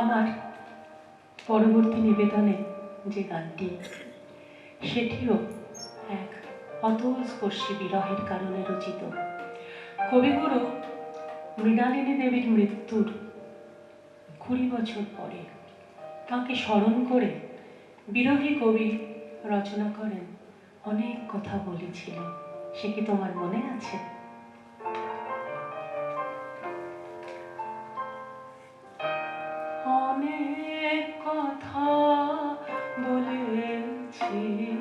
আমার পরবর্তী নিবেদনে যে গানটি, সেটিও এক অতল স্পর্শী বিরহের কারণে রচিত। কবিগুরু মৃণালিনী দেবীর মৃত্যুর কুড়ি বছর পরে তাকে স্মরণ করে বিরোহী কবি রচনা করেন, অনেক কথা বলেছিল সে কি তোমার মনে আছে? অনেক কথা বলেছিলে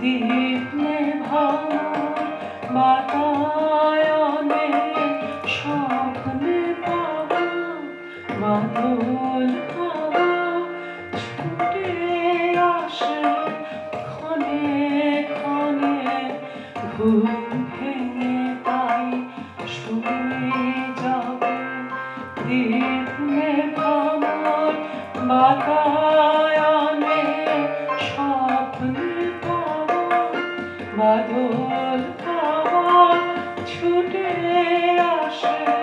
দীপ নেভানো বাতায়নে স্বপ্নে পাওয়া, বাদল হাওয়া ছুটে আসে ক্ষণে ক্ষণে, ঘুম ভেঙে তাই শুয়ে যাবে দীপ নেভানোর বাতায়নে বাদল আমার ছুটে আসে।